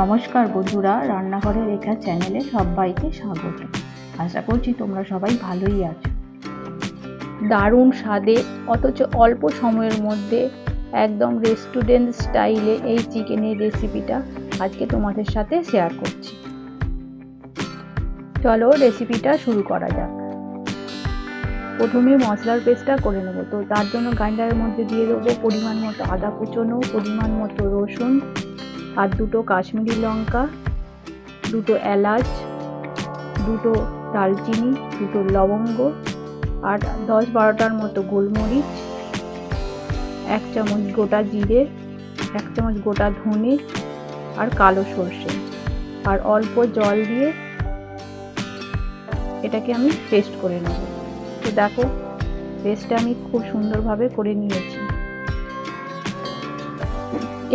নমস্কার বন্ধুরা রান্নাঘরে রেখা চ্যানেলে সবাইকে স্বাগত। আশা করছি তোমরা সবাই ভালোই আছো। দারুণ স্বাদে, অথচ অল্প সময়ের মধ্যে একদম রেস্টুরেন্ট স্টাইলে এই চিকেনের রেসিপিটা আজকে তোমাদের সাথে শেয়ার করছি। চলো রেসিপিটা শুরু করা যাক। প্রথমে মশলার পেস্টটা করে নেব। তো তার জন্য গ্রাইন্ডারের মধ্যে দিয়ে দেবো পরিমাণ মতো আদা কুচোনো, পরিমাণ মতো রসুন আর দুটো কাশ্মীরি লঙ্কা, দুটো এলাচ, দুটো দালচিনি দুটো লবঙ্গ আর দশ বারোটার মতো গোলমরিচ, এক চামচ গোটা জিরে, এক চামচ গোটা ধনে আর কালো সর্ষে। আর অল্প জল দিয়ে এটাকে আমি পেস্ট করে নেব। তো দেখো পেস্টটা আমি খুব সুন্দরভাবে করে নিয়েছি।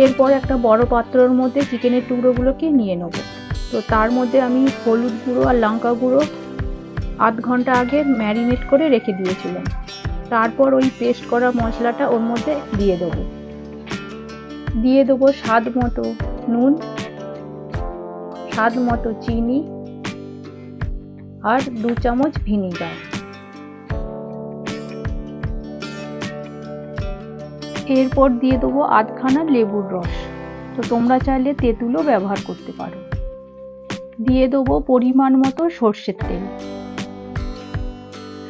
এরপর একটা বড় পাত্রর মধ্যে চিকেনের টুকরোগুলোকে নিয়ে নেব। তো তার মধ্যে আমি হলুদ গুঁড়ো আর লঙ্কা গুঁড়ো আধ ঘণ্টা আগে ম্যারিনেট করে রেখে দিয়েছিলাম। তারপর ওই পেস্ট করা মশলাটা ওর মধ্যে দিয়ে দেবো। দিয়ে দেবো স্বাদ মতো নুন, স্বাদ মতো চিনি আর দু চামচ ভিনিগার। এরপর দিয়ে দেবো আধখানা লেবুর রস। তো তোমরা চাইলে তেঁতুলও ব্যবহার করতে পারো। দিয়ে দেবো পরিমাণ মতো সর্ষের তেল।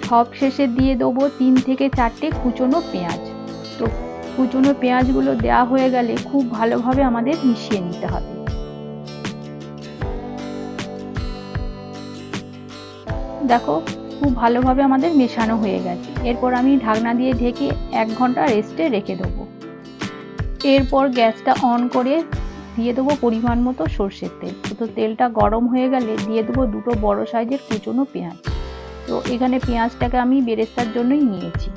সব শেষে দিয়ে দেবো তিন থেকে চারটে কুচনো পেঁয়াজ। তো কুচনো পেঁয়াজগুলো দেওয়া হয়ে গেলে খুব ভালোভাবে আমাদের মিশিয়ে নিতে হবে। দেখো খুব ভালোভাবে আমাদের মেশানো হয়ে গেছে। এরপর আমি ঢাকনা দিয়ে ঢেকে এক ঘণ্টা রেস্টে রেখে দেবো। এরপর গ্যাসটা অন করে দিয়ে দেবো পরিমাণ মতো সর্ষের তেল। তো তেলটা গরম হয়ে গেলে দিয়ে দেবো দুটো বড় সাইজের কুচনো পেঁয়াজ। তো এখানে পেঁয়াজটাকে আমি বেরেস্তার জন্যই নিয়েছি।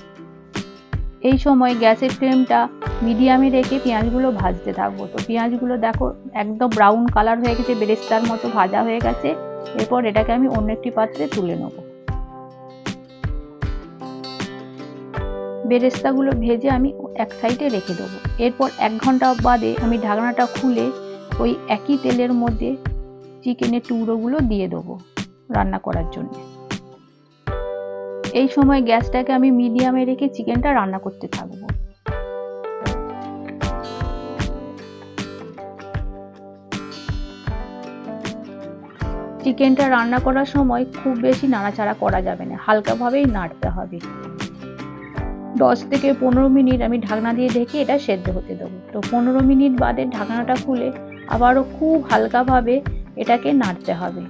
এই সময় গ্যাসের ফ্লেমটা মিডিয়ামে রেখে পেঁয়াজগুলো ভাজতে থাকব। তো পেঁয়াজগুলো দেখো একদম ব্রাউন কালার হয়ে গেছে, বেরেস্তার মতো ভাজা হয়ে গেছে। এরপর এটাকে আমি অন্য একটি পাত্রে তুলে নেব। বেরেস্তাগুলো ভেজে আমি এক সাইডে রেখে দেবো। এরপর এক ঘণ্টা বাদে আমি ঢাকনাটা খুলে ওই একই তেলের মধ্যে চিকেনের টুকরোগুলো দিয়ে দেবো রান্না করার জন্য। এই সময় গ্যাসটাকে আমি মিডিয়ামে রেখে চিকেনটা রান্না করতে থাকব। চিকেনটা রান্না করার সময় খুব বেশি নাড়াচাড়া করা যাবে না, হালকাভাবেই নাড়তে হবে। দশ থেকে পনেরো মিনিট আমি ঢাকনা দিয়ে ঢেকে এটা সেদ্ধ হতে দেবো। তো পনেরো মিনিট বাদে ঢাকনাটা খুলে আবারও খুব হালকাভাবে এটাকে নাড়তে হবে।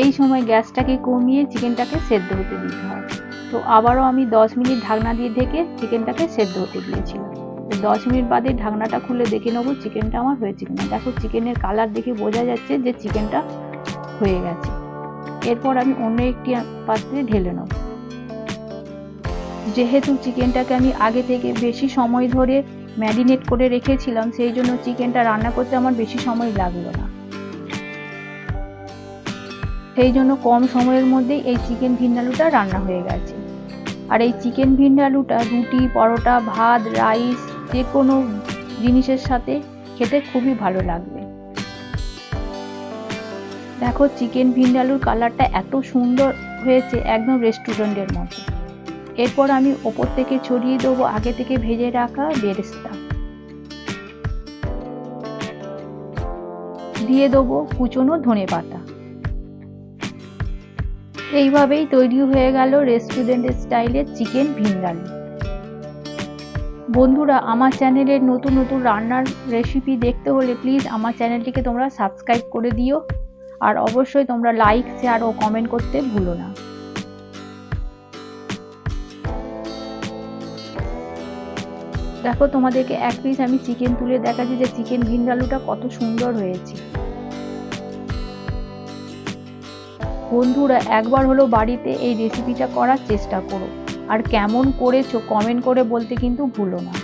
এই সময় গ্যাসটাকে কমিয়ে চিকেনটাকে সেদ্ধ হতে দিতে হবে তো আবারও আমি দশ মিনিট ঢাকনা দিয়ে ঢেকে চিকেনটাকে সেদ্ধ হতে দিয়েছিলাম তো দশ মিনিট বাদে ঢাকনাটা খুলে দেখে নেব চিকেনটা আমার হয়েছে কিনা। দেখো চিকেনের কালার দেখে বোঝা যাচ্ছে যে চিকেনটা হয়ে গেছে। এরপর আমি অন্য একটি পাত্রে ঢেলে নেব। যেহেতু চিকেনটাকে আমি আগে থেকে বেশি সময় ধরে ম্যারিনেট করে রেখেছিলাম, সেই জন্য চিকেনটা রান্না করতে আমার বেশি সময় লাগল না। সেই জন্য কম সময়ের মধ্যেই এই চিকেন ভিন্ডালুটা রান্না হয়ে গেছে। আর এই চিকেন ভিন্ডালুটা, রুটি, পরোটা, ভাত, রাইস যে কোনো জিনিসের সাথে খেতে খুবই ভালো লাগবে। দেখো, চিকেন ভিন্ডালুর কালারটা এত সুন্দর হয়েছে একদম রেস্টুরেন্টের মতো। এরপর আমি ওপর থেকে ছড়িয়ে দেবো আগে থেকে ভেজে রাখা বেরেস্তা। দিয়ে দেবো কুচনো ধনে পাতা। এইভাবেই তৈরি হয়ে গেল রেস্টুরেন্টের স্টাইলের চিকেন ভিন্ডালু বন্ধুরা, আমার চ্যানেলের নতুন নতুন রান্নার রেসিপি দেখতে হলে প্লিজ আমার চ্যানেলটিকে তোমরা সাবস্ক্রাইব করে দিও। আর অবশ্যই তোমরা লাইক শেয়ার ও কমেন্ট করতে ভুলো না। দেখো তোমাদেরকে এক পিস আমি চিকেন তুলে দেখাচ্ছি যে চিকেন ভিন্ডালুটা কত সুন্দর হয়েছে। বন্ধুরা, একবার হলো বাড়িতে এই রেসিপিটা করার চেষ্টা করো। আর কেমন করেছ কমেন্ট করে বলতে কিন্তু ভুলো না।